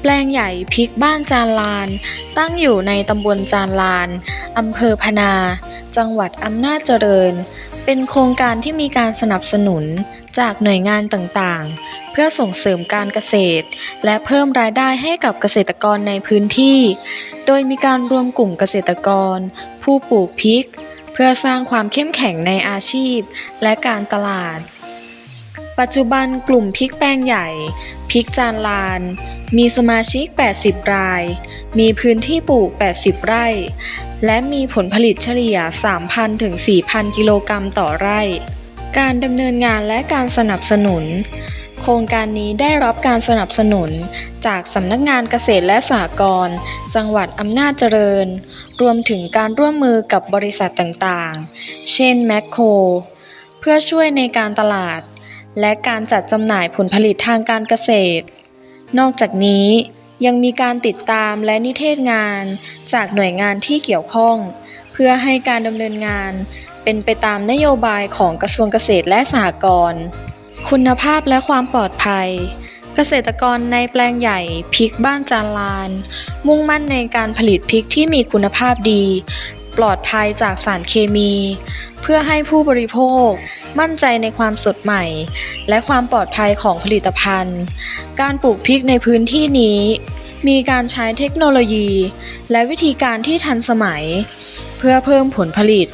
แปลงใหญ่พริกบ้านจานลาน ตั้งอยู่ในตำบลจานลาน อำเภอพนา จังหวัดอำนาจเจริญ เป็นโครงการที่มีการสนับสนุนจากหน่วยงานต่างๆ เพื่อส่งเสริมการเกษตร และเพิ่มรายได้ให้กับเกษตรกรในพื้นที่ โดยมีการรวมกลุ่มเกษตรกร ผู้ปลูกพริก เพื่อสร้างความเข้มแข็งในอาชีพ และการตลาด ปัจจุบันกลุ่มพริกแปลงใหญ่พริกจานลาน มีสมาชิก 80 ราย มีพื้นที่ปลูก 80 ไร่ และมีผลผลิตเฉลี่ย 3,000 ถึง 4,000 กิโลกรัมต่อไร่ การดำเนินงานและการสนับสนุน โครงการนี้ได้รับการสนับสนุนจากสำนักงานเกษตรและสหกรณ์จังหวัดอำนาจเจริญ รวมถึงการร่วมมือกับบริษัทต่างๆ เช่นแมคโครเพื่อช่วยในการตลาด และการจัดจำหน่ายผลผลิตทางการเกษตร นอกจากนี้ยังมีการติดตามและนิเทศงานจากหน่วยงานที่เกี่ยวข้อง เพื่อให้การดำเนินงานเป็นไปตามนโยบายของกระทรวงเกษตรและสหกรณ์ คุณภาพและความปลอดภัย เกษตรกรในแปลงใหญ่พริกบ้านจานลาน มุ่งมั่นในการผลิตพริกที่มีคุณภาพดี ปลอดภัยจากสารเคมี เพื่อให้ผู้บริโภค มั่นใจในความสดใหม่ และความปลอดภัยของผลิตภัณฑ์ การปลูกพริกในพื้นที่นี้ มีการใช้เทคโนโลยี และวิธีการที่ทันสมัย เพื่อเพิ่มผลผลิต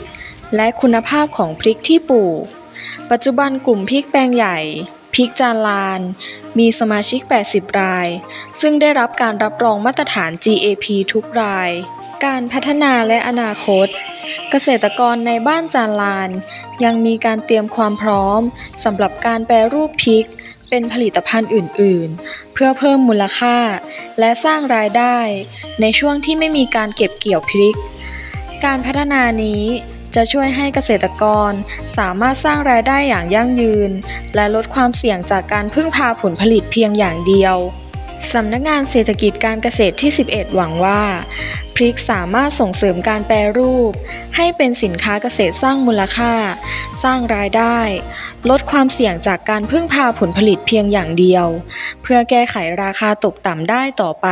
และคุณภาพของพริกที่ปลูก ปัจจุบันกลุ่มพริกแปลงใหญ่พริกจานลาน มีสมาชิก 80 ราย ซึ่งได้รับการรับรองมาตรฐาน GAP ทุกราย การพัฒนาและอนาคต เกษตรกรในบ้านจานลาน ยังมีการเตรียมความพร้อมสำหรับการแปรรูปพริก เป็นผลิตภัณฑ์อื่น ๆ เพื่อเพิ่มมูลค่า และสร้างรายได้ ในช่วงที่ไม่มีการเก็บเกี่ยวพริก การพัฒนานี้จะช่วยให้เกษตรกรสามารถสร้างรายได้อย่างยั่งยืน และลดความเสี่ยงจากการพึ่งพาผลผลิตเพียงอย่างเดียวสำนักงานเศรษฐกิจการเกษตรที่ 11 หวังว่า พริกสามารถส่งเสริมการแปรรูป ให้เป็นสินค้าเกษตรสร้างมูลค่า สร้างรายได้ ลดความเสี่ยงจากการพึ่งพาผลผลิตเพียงอย่างเดียว เพื่อแก้ไขราคาตกต่ำได้ต่อไป